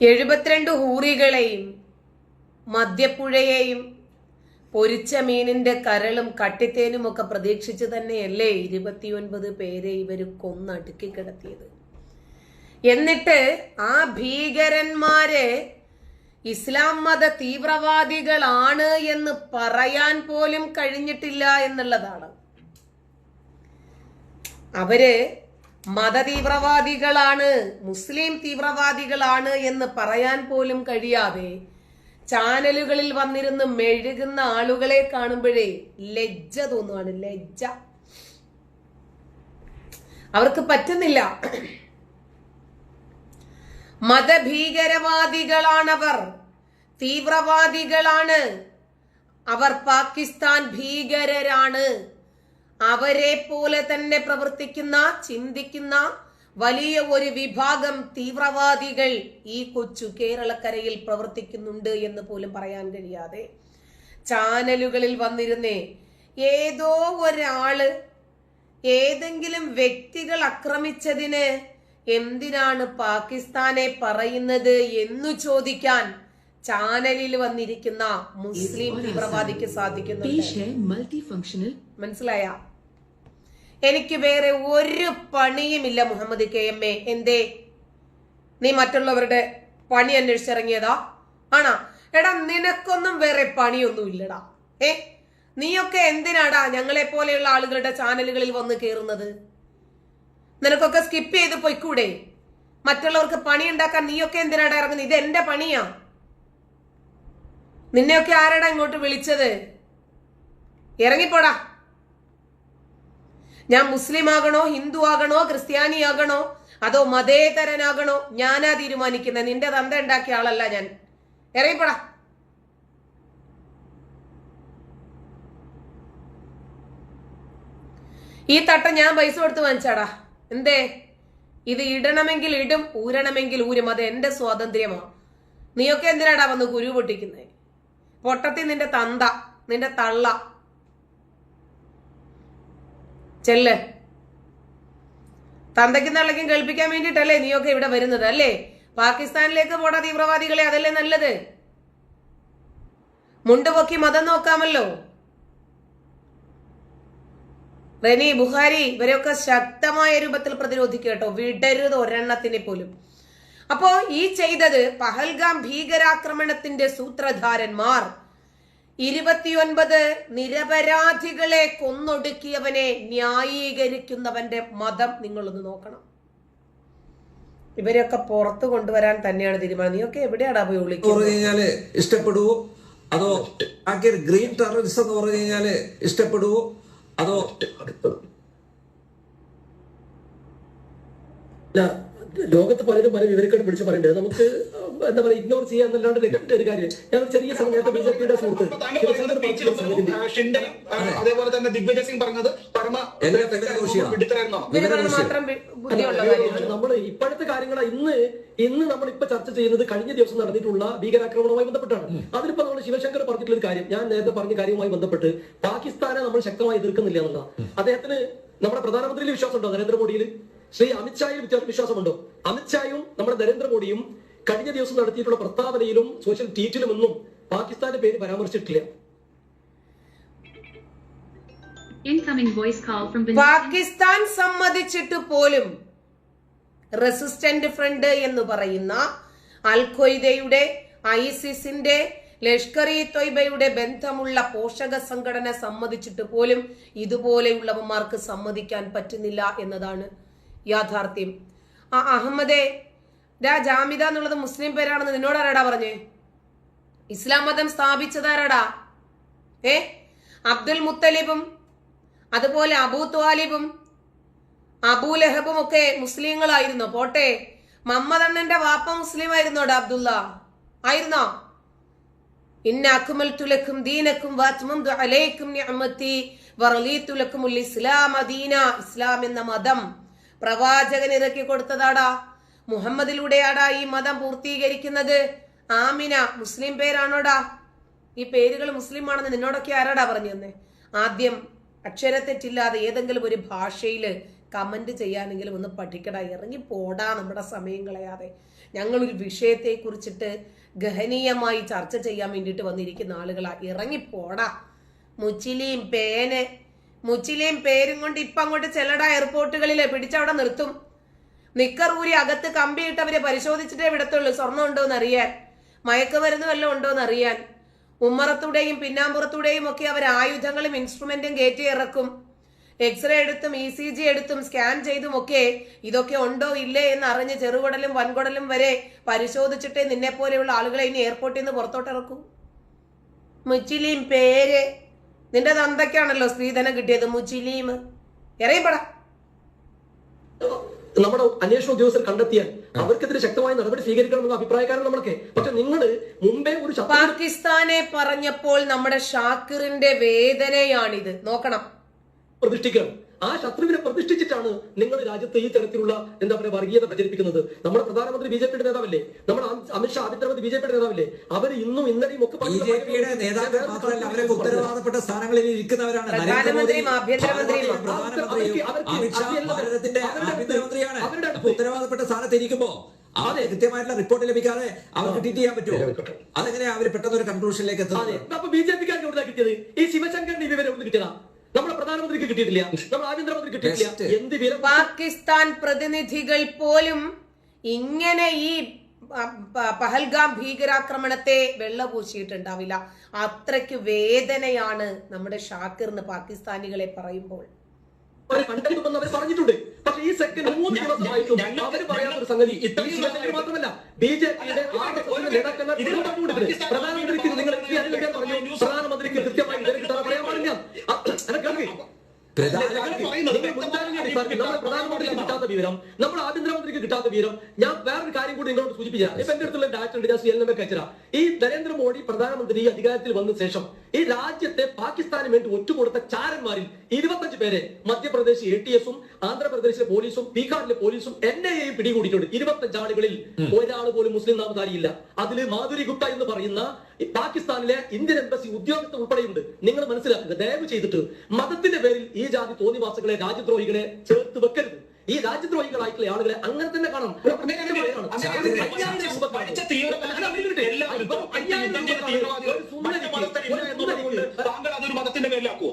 എഴുപത്തിരണ്ട് ഹൂറികളെയും മദ്യപ്പുഴയെയും പൊരിച്ച മീനിന്റെ കരളും കട്ടിത്തേനും ഒക്കെ പ്രതീക്ഷിച്ച് തന്നെയല്ലേ ഇരുപത്തിയൊൻപത് പേരെ ഇവർ കൊന്നടുക്കി കിടത്തിയത്. എന്നിട്ട് ആ ഭീകരന്മാരെ ഇസ്ലാം മത തീവ്രവാദികളാണ് എന്ന് പറയാൻ പോലും കഴിഞ്ഞിട്ടില്ല എന്നുള്ളതാണ്. അവർ മതതീവ്രവാദികളാണ് മുസ്ലിം തീവ്രവാദികളാണ് എന്ന് പറയാൻ പോലും കഴിയാതെ ചാനലുകളിൽ വന്നിരുന്ന് മെഴുകുന്ന ആളുകളെ കാണുമ്പോഴേ ലജ്ജ തോന്നുവാണ് ലജ്ജ. അവർക്ക് പറ്റുന്നില്ല. മതഭീകരവാദികളാണവർ തീവ്രവാദികളാണ്. അവർ പാകിസ്ഥാൻ ഭീകരരാണ്. അവരെ പോലെ തന്നെ പ്രവർത്തിക്കുന്ന ചിന്തിക്കുന്ന വലിയ ഒരു വിഭാഗം തീവ്രവാദികൾ ഈ കൊച്ചു കേരളക്കരയിൽ പ്രവർത്തിക്കുന്നുണ്ട് എന്ന് പോലും പറയാൻ കഴിയാതെ ചാനലുകളിൽ വന്നിരുന്നേ ഏതോ ഒരാൾ ഏതെങ്കിലും വ്യക്തികൾ ആക്രമിച്ചതിന് എന്തിനാണ് പാകിസ്ഥാനെ പറയുന്നത് എന്നു ചോദിക്കാൻ ചാനലിൽ വന്നിരിക്കുന്ന മുസ്ലിം തീവ്രവാദിക്ക് സാധിക്കുന്നു മനസ്സിലായ? എനിക്ക് വേറെ ഒരു പണിയുമില്ല മുഹമ്മദ് കെ എം എ. എന്തേ? നീ മറ്റുള്ളവരുടെ പണി അന്വേഷിച്ചിറങ്ങിയതാ? ആണാ? എടാ നിനക്കൊന്നും വേറെ പണിയൊന്നും ഇല്ലടാ ഏ? നീയൊക്കെ എന്തിനാടാ ഞങ്ങളെ പോലെയുള്ള ആളുകളുടെ ചാനലുകളിൽ വന്ന് കയറുന്നത് നിനക്കൊക്കെ സ്കിപ്പ് ചെയ്ത് പൊയ്ക്കൂടെ? മറ്റുള്ളവർക്ക് പണി ഉണ്ടാക്കാൻ നീയൊക്കെ എന്തിനാടാ ഇറങ്ങുന്നത് ഇത് എന്റെ പണിയാ. നിന്നെയൊക്കെ ആരാടാ ഇങ്ങോട്ട് വിളിച്ചത്? ഇറങ്ങിപ്പോടാ. ഞാൻ മുസ്ലിം ആകണോ ഹിന്ദു ആകണോ ക്രിസ്ത്യാനി ആകണോ അതോ മതേതരനാകണോ? ഞാനാ തീരുമാനിക്കുന്നത് നിന്റെ തന്ത ഉണ്ടാക്കിയ ആളല്ല ഞാൻ. ഇറങ്ങിപ്പോടാ. ഈ തട്ട ഞാൻ പൈസ കൊടുത്ത് വാങ്ങിച്ചാടാ. എന്തേ? ഇത് ഇടണമെങ്കിൽ ഇടും ഊരണമെങ്കിൽ ഊരും. അത് എന്റെ സ്വാതന്ത്ര്യമാ. നീയൊക്കെ എന്തിനാടാ വന്ന് കുരു പൊട്ടിക്കുന്നേ? പൊട്ടത്തി നിന്റെ തന്ത നിന്റെ തള്ള. ചെല്ല്. തന്തയ്ക്കും തള്ളയ്ക്കും കേൾപ്പിക്കാൻ വേണ്ടിയിട്ടല്ലേ നീയൊക്കെ ഇവിടെ വരുന്നത് അല്ലേ? പാകിസ്ഥാനിലേക്ക് പോടാ തീവ്രവാദികളെ അതല്ലേ നല്ലത്? മുണ്ടുപൊക്കി മതം നോക്കാമല്ലോ. റെനി ബുഹാരി ഇവരെയൊക്കെ ശക്തമായ രൂപത്തിൽ പ്രതിരോധിക്കുക കേട്ടോ. വിടരുത് ഒരെണ്ണത്തിനെ പോലും. അപ്പോ ഈ ചെയ്തത് പഹൽഗാം ഭീകരാക്രമണത്തിന്റെ സൂത്രധാരന്മാർ. ഇരുപത്തിയൊൻപത് നിരപരാധികളെ കൊന്നൊടുക്കിയവനെ ന്യായീകരിക്കുന്നവന്റെ മതം നിങ്ങളൊന്ന് നോക്കണം. ഇവരെയൊക്കെ പുറത്തു കൊണ്ടുവരാൻ തന്നെയാണ് തീരുമാനം. നീയൊക്കെ എവിടെയാടാ പോയി പറഞ്ഞു വിളിക്കുന്നത് കഴിഞ്ഞാൽ ഇഷ്ടപ്പെടുവോ അതോ ഗ്രീൻ ടെററിസം എന്ന് പറഞ്ഞു കഴിഞ്ഞാൽ ഇഷ്ടപ്പെടുവോ അതോ ലോകത്ത് പലരും പല വിവരക്കേട് വിളിച്ച് പറയുന്നുണ്ട്. നമുക്ക് എന്താ പറയുക ഇഗ്നോർ ചെയ്യാന്നല്ലാണ്ട് രക്ഷപ്പെട്ട ഒരു കാര്യം. ഞാൻ ചെറിയ സമയത്ത് ബി ജെ പിയുടെ സുഹൃത്ത് അതേപോലെ തന്നെ ദിഗ്വിജയ് സിംഗ് പറഞ്ഞത് പരമ നമ്മൾ ഇപ്പോഴത്തെ കാര്യങ്ങൾ ഇന്ന് ഇന്ന് നമ്മൾ ഇപ്പൊ ചർച്ച ചെയ്യുന്നത് കഴിഞ്ഞ ദിവസം നടന്നിട്ടുള്ള ഭീകരാക്രമണവുമായി ബന്ധപ്പെട്ടാണ്. അതിലിപ്പോ നമ്മൾ ശിവശങ്കർ പറഞ്ഞിട്ടുള്ള ഒരു കാര്യം. ഞാൻ നേരത്തെ പറഞ്ഞ കാര്യവുമായി ബന്ധപ്പെട്ട് പാകിസ്ഥാനെ നമ്മൾ ശക്തമായി എതിർക്കുന്നില്ല എന്നുള്ള അദ്ദേഹത്തിന് നമ്മുടെ പ്രധാനമന്ത്രിയിൽ വിശ്വാസമുണ്ടോ നരേന്ദ്രമോദിയിൽ? ശ്രീ അമിത്ഷായിൽ വിശ്വാസമുണ്ടോ അമിത്ഷായും നമ്മുടെ നരേന്ദ്രമോദിയും കഴിഞ്ഞ ദിവസം നടത്തിയിട്ടുള്ള പ്രസ്താവനയിലും സോഷ്യൽ ട്വീറ്റിലും ഒന്നും പാകിസ്ഥാന്റെ പേര് പരാമർശിച്ചിട്ടില്ല. പാകിസ്ഥാൻ സമ്മതിച്ചിട്ട് പോലും റെസിസ്റ്റന്റ് ഫ്രണ്ട് എന്ന് പറയുന്ന അൽ ഖ്വയ്ദയുടെ ഐസിസിന്റെ ലഷ്കർ ഇ തൊയ്ബയുടെ ബന്ധമുള്ള പോഷക സംഘടന സമ്മതിച്ചിട്ട് പോലും ഇതുപോലെയുള്ളവന്മാർക്ക് സമ്മതിക്കാൻ പറ്റുന്നില്ല എന്നതാണ് യാഥാർത്ഥ്യം. ആ അഹമ്മദേ രാ ജാമിദ എന്നുള്ളത് മുസ്ലിം പേരാണെന്ന് നിന്നോട് ആരാടാ പറഞ്ഞേ? ഇസ്ലാം മതം സ്ഥാപിച്ചതാരാടാ? ഏ? അബ്ദുൽ മുത്തലിബും അതുപോലെ അബൂ ത്വാലിബും അബൂ ലഹബും ഒക്കെ മുസ്ലിങ്ങളായിരുന്നു? പോട്ടെ. മമ്മദ് അണ്ണന്റെ വാപ്പ മുസ്ലിം ആയിരുന്നോടാ അബ്ദുള്ള? ആയിരുന്നോ? ഇന്ന ദീനക്കും അലൈക്കും ഇസ്ലാം എന്ന മതം പ്രവാചകൻ ഇറക്കി കൊടുത്തതാടാ. മുഹമ്മദിലൂടെയാടാ ഈ മതം പൂർത്തീകരിക്കുന്നത്. ആമിന മുസ്ലിം പേരാണോടാ. ഈ പേരുകൾ മുസ്ലിം ആണെന്ന് നിന്നോടൊക്കെ ആരാടാ പറഞ്ഞു തന്നെ? ആദ്യം അക്ഷരത്തെറ്റില്ലാതെ ഏതെങ്കിലും ഒരു ഭാഷയിൽ കമന്റ് ചെയ്യാനെങ്കിലും ഒന്ന് പഠിക്കടാ. ഇറങ്ങി പോടാ നമ്മുടെ സമയം കളയാതെ. ഞങ്ങളൊരു വിഷയത്തെ കുറിച്ചിട്ട് ഗഹനീയമായി ചർച്ച ചെയ്യാൻ വേണ്ടിയിട്ട് വന്നിരിക്കുന്ന ആളുകളാ. ഇറങ്ങി പോടാ. മുച്ചിലിയും പേന് മുച്ചിലിയും പേരും കൊണ്ട് ഇപ്പം അങ്ങോട്ട് ചെല്ലട എയർപോർട്ടുകളിൽ പിടിച്ചവിടെ നിർത്തും. നിക്കർ ഊരി അകത്ത് കമ്പിയിട്ടവരെ പരിശോധിച്ചിട്ടേ വിടത്തുള്ളൂ സ്വർണം ഉണ്ടോന്ന് അറിയാൻ മയക്കുമരുന്ന് വല്ലതും ഉണ്ടോന്ന് അറിയാൻ ഉമ്മറത്തൂടെയും പിന്നാമ്പുറത്തൂടെയും ഒക്കെ അവർ ആയുധങ്ങളും ഇൻസ്ട്രുമെന്റും കയറ്റി ഇറക്കും. എക്സ്റേ എടുത്തും ഇ സി ജി എടുത്തും സ്കാൻ ചെയ്തും ഒക്കെ ഇതൊക്കെ ഉണ്ടോ ഇല്ലേ എന്ന് അറിഞ്ഞ് ചെറുകുടലും വൻകുടലും വരെ പരിശോധിച്ചിട്ടേ നിന്നെ പോലെയുള്ള ആളുകളെ ഇനി എയർപോർട്ടിൽ നിന്ന് പുറത്തോട്ട് മുച്ചിലിയും മുച്ചിലീം പേര് നിന്റെ തന്തയ്ക്കാണല്ലോ സ്ത്രീധനം കിട്ടിയത് മുച്ചിലീം എറിയപ്പെടാ. നമ്മുടെ അന്വേഷണ ഉദ്യോഗസ്ഥർ കണ്ടെത്തിയാൽ അവർക്കെതിരെ ശക്തമായ നടപടി സ്വീകരിക്കണമെന്ന അഭിപ്രായക്കാരൻ നമ്മളൊക്കെ പക്ഷെ നിങ്ങൾ മുമ്പേ ഒരു പാകിസ്ഥാനെ പറഞ്ഞപ്പോൾ നമ്മുടെ ഷാക്കിറിന്റെ വേദനയാണിത്. നോക്കണം. പ്രതിഷ്ഠിക്കണം. ആ ശത്രുവിനെ പ്രതിഷ്ഠിച്ചിട്ടാണ് നിങ്ങൾ രാജ്യത്ത് ഈ തരത്തിലുള്ള എന്താ പറയുക വർഗീയത പ്രചരിപ്പിക്കുന്നത്. നമ്മുടെ പ്രധാനമന്ത്രി ബി ജെ പിയുടെ നേതാവല്ലേ? നമ്മുടെ അമിത് അമിത്ഷാ ആഭ്യന്തരമന്ത്രി ബി ജെ പിയുടെ നേതാവല്ലേ? അവർ ഇന്നും ഇന്നലെയും ഒക്കെ ബി ജെ പിയുടെ നേതാക്കൾ മാത്രമല്ല അവരൊക്കെ ഉത്തരവാദപ്പെട്ട സ്ഥാനങ്ങളിൽ ഇരിക്കുന്നവരാണ്. പ്രധാനമന്ത്രിയും ആഭ്യന്തരമന്ത്രിയും ഭാരതത്തിന്റെ ആഭ്യന്തരമന്ത്രിയാണ്. ഉത്തരവാദപ്പെട്ട സ്ഥാനത്ത് ഇരിക്കുമ്പോ അതെ. കൃത്യമായിട്ടുള്ള റിപ്പോർട്ട് ലഭിക്കാതെ അവർക്ക് ട്വീറ്റ് ചെയ്യാൻ പറ്റുമോ? അതെങ്ങനെയാ അവർ പെട്ടെന്ന് ഒരു കൺക്ലൂഷനിലേക്ക് എത്തുന്നത്? അപ്പൊ ബി ജെ പിക്കാർക്ക് കിട്ടിയത്? ഈ ശിവശങ്കറിന് വിവരം കിട്ടിയതാ? നമ്മുടെ പ്രധാനമന്ത്രിക്ക് കിട്ടിയിട്ടില്ല. നമ്മുടെ ആഭ്യന്തരമന്ത്രി കിട്ടിയിട്ടില്ല. എന്ത് വില പാകിസ്ഥാൻ പ്രതിനിധികൾ പോലും ഇങ്ങനെ ഈ പഹൽഗാം ഭീകരാക്രമണത്തെ വെള്ളപൂശിയിട്ടുണ്ടാവില്ല. അത്രയ്ക്ക് വേദനയാണ് നമ്മുടെ ഷാക്കിറിന് പാകിസ്ഥാനികളെ പറയുമ്പോൾ. കണ്ടെത്തുമെന്ന് പറഞ്ഞിട്ടുണ്ട്. പക്ഷെ ഈ സെക്കൻഡ് മൂന്ന് ദിവസമായിട്ടും അവർ പറയാത്ത ഒരു സംഗതി മാത്രമല്ല ബി ജെ പിയുടെ പ്രധാനമന്ത്രിക്ക് നിങ്ങൾ പറഞ്ഞു പ്രധാനമന്ത്രിക്ക് കൃത്യമായി പറയാൻ പാടില്ല. Sao nó? പ്രധാനമന്ത്രിക്ക് കിട്ടാത്ത വിവരം നമ്മൾ ആഭ്യന്തരമന്ത്രിക്ക് കിട്ടാത്ത വിവരം ഞാൻ വേറൊരു കാര്യം കൂടി നിങ്ങളോട് സൂചിപ്പിച്ചാൽ ഇപ്പൊ എന്റെ അടുത്തുള്ള ഡാറ്റ ഉണ്ട് ഞാൻ സി എൽ എം അയച്ചുതരാം. ഈ നരേന്ദ്രമോദി പ്രധാനമന്ത്രി അധികാരത്തിൽ വന്ന ശേഷം ഈ രാജ്യത്തെ പാകിസ്ഥാന് വേണ്ടി ഒറ്റുകൊടുത്ത ചാരന്മാരിൽ ഇരുപത്തഞ്ച് പേരെ മധ്യപ്രദേശ് എ ടി എസും ആന്ധ്രാപ്രദേശിലെ പോലീസും ബീഹാറിലെ പോലീസും എൻ ഐ എയും പിടികൂടിയിട്ടുണ്ട്. ഇരുപത്തഞ്ച് ആളുകളിൽ ഒരാൾ പോലും മുസ്ലിം നാമധാരിയില്ല. അതിൽ മാധുരി ഗുപ്ത എന്ന് പറയുന്ന പാകിസ്ഥാനിലെ ഇന്ത്യൻ എംബസി ഉദ്യോഗസ്ഥർ ഉൾപ്പെടെയുണ്ട്. നിങ്ങൾ മനസ്സിലാക്കുക ദയവ് ചെയ്തിട്ട് മതത്തിന്റെ പേരിൽ ഈ ജാതി തോന്നിവാസങ്ങളെ രാജ്യദ്രോഹികളെ ചേർത്ത് വെക്കരുത്. ഈ രാജ്യദ്രോഹികളായിട്ടുള്ള ആളുകളെ അങ്ങനെ തന്നെ താങ്കൾ അതൊരു മതത്തിന്റെ പേരിലാക്കുവോ?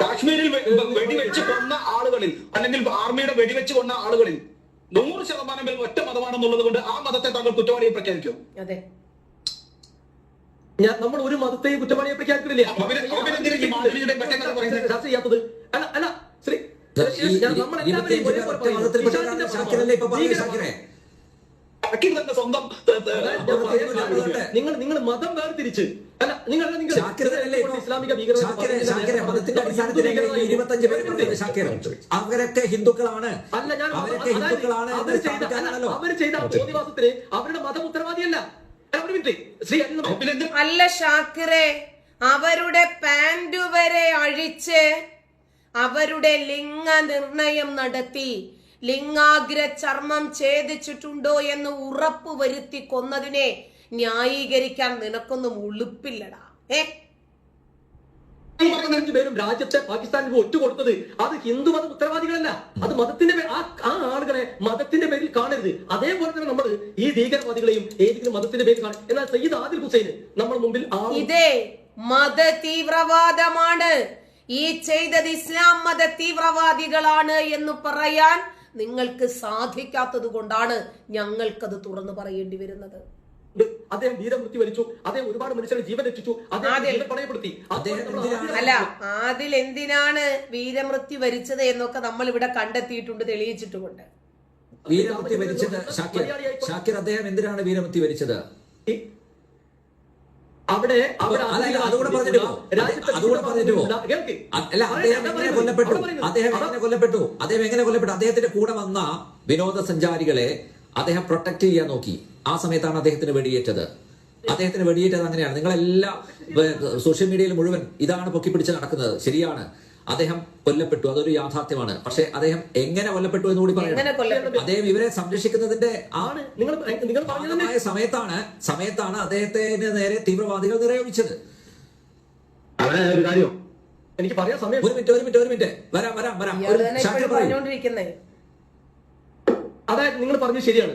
കാശ്മീരിൽ വെടിവെച്ച് കൊന്ന ആളുകളിൽ അല്ലെങ്കിൽ ആർമിയുടെ വെടിവെച്ച് കൊന്ന ആളുകളിൽ നൂറ് ശതമാനം പേർ ഒറ്റ മതമാണെന്നുള്ളത് കൊണ്ട് ആ മതത്തെ താങ്കൾ കുറ്റവാളിയെ പ്രഖ്യാപിക്കും അതെ. ഞാൻ നമ്മൾ ഒരു മതത്തെ കുറ്റവാളിയെ പ്രഖ്യാപിക്കുന്നില്ല? ചർച്ച ചെയ്യാത്തത് അല്ല അല്ല ശ്രീ സ്വന്തം നിങ്ങൾ നിങ്ങൾ മതം വേർതിരിച്ച്. അല്ല നിങ്ങൾ ഇസ്ലാമിക അവരൊക്കെ ഹിന്ദുക്കളാണ്. അല്ല ഞാൻ അവരൊക്കെ ഹിന്ദുക്കളാണ് അവർ ചെയ്ത അവരുടെ മതം ഉത്തരവാദിയല്ല. അല്ല, ഷാക്കിറെ അവരുടെ പാന്റ് വരെ അഴിച്ച് അവരുടെ ലിംഗ നിർണയം നടത്തി ലിംഗാഗ്ര ചർമ്മം ഛേദിച്ചിട്ടുണ്ടോ എന്ന് ഉറപ്പ് വരുത്തി കൊന്നതിനെ ന്യായീകരിക്കാൻ നിനക്കൊന്നും ഉളുപ്പില്ലടാ. ഏ? പതിനഞ്ച് പേരും രാജ്യത്തെ പാകിസ്ഥാനിൽ ഒറ്റ കൊടുത്തത് അത് ഹിന്ദു മത ഉത്തരവാദികളല്ല. അത് മതത്തിന്റെ ആ ആ ആളുകളെ മതത്തിന്റെ പേരിൽ കാണരുത്. അതേപോലെ തന്നെ നമ്മൾ ഈ ഭീകരവാദികളെയും ഏതെങ്കിലും മതത്തിന്റെ പേരിൽ കാണും എന്നാൽ സയ്യിദ് ആദിൽ ഹുസൈൻ നമ്മൾ മുമ്പിൽ ഇതേ മത തീവ്രവാദമാണ് ഈ ചെയ്തത് ഇസ്ലാം മത തീവ്രവാദികളാണ് എന്ന് പറയാൻ നിങ്ങൾക്ക് സാധിക്കാത്തത് കൊണ്ടാണ് ഞങ്ങൾക്കത് തുറന്നു പറയേണ്ടി വരുന്നത്. ഉണ്ട്. അദ്ദേഹം വീരമൃത്യു വരിച്ചു അദ്ദേഹം ഒരുപാട് മനുഷ്യരുടെ ജീവൻ രക്ഷിച്ചു. അദ്ദേഹം പണയപ്പെടുത്തി. അല്ല അതിൽ എന്തിനാണ് വീരമൃത്യു വരിച്ചത് എന്നൊക്കെ നമ്മൾ ഇവിടെ കണ്ടെത്തിയിട്ടുണ്ട് തെളിയിച്ചിട്ടുമുണ്ട്. വീരമൃത്യു വരിച്ചത് ഷാക്കിർ ഷാക്കിർ അദ്ദേഹം എന്തിനാണ് വീരമൃത്യു വരിച്ചത് അവിടെ അതുകൂടെ പറഞ്ഞിട്ട് അതുകൂടെ പറഞ്ഞിട്ട് അല്ല അദ്ദേഹം അതാ എങ്ങനെ കൊല്ലപ്പെട്ടു? അതാ അദ്ദേഹം എങ്ങനെ കൊല്ലപ്പെട്ടു? അദ്ദേഹം എങ്ങനെ കൊല്ലപ്പെട്ടു? അദ്ദേഹത്തിന്റെ കൂടെ വന്ന വിനോദസഞ്ചാരികളെ അദ്ദേഹം പ്രൊട്ടക്ട് ചെയ്യാൻ നോക്കി. ആ സമയത്താണ് അദ്ദേഹത്തിന് വെടിയേറ്റത്. അദ്ദേഹത്തിന് വെടിയേറ്റത് അങ്ങനെയാണ്. നിങ്ങളെല്ലാം സോഷ്യൽ മീഡിയയിൽ മുഴുവൻ ഇതാണ് പൊക്കിപ്പിടിച്ച് നടക്കുന്നത്. ശരിയാണ്. അദ്ദേഹം കൊല്ലപ്പെട്ടു. അതൊരു യാഥാർത്ഥ്യമാണ്. പക്ഷെ അദ്ദേഹം എങ്ങനെ കൊല്ലപ്പെട്ടു എന്ന് കൂടി പറയണം. കൊല്ലപ്പെട്ടു? അദ്ദേഹം ഇവരെ സംരക്ഷിക്കുന്നതിന്റെ സമയത്താണ് സമയത്താണ് അദ്ദേഹത്തിന് നേരെ തീവ്രവാദികൾ നിറയൊഴിച്ചത്. ഒരു മിനിറ്റ് ഒരു മിനിറ്റ് ഒരു മിനിറ്റ്. വരാം വരാം വരാം ഇയാൾ ഒരു തന്നെ ഷാക്കിർ ഇപ്പോഴും പറയൂ പറഞ്ഞുകൊണ്ടിരിക്കുന്നേ അതായത് നിങ്ങൾ പറഞ്ഞത് ശരിയാണ്.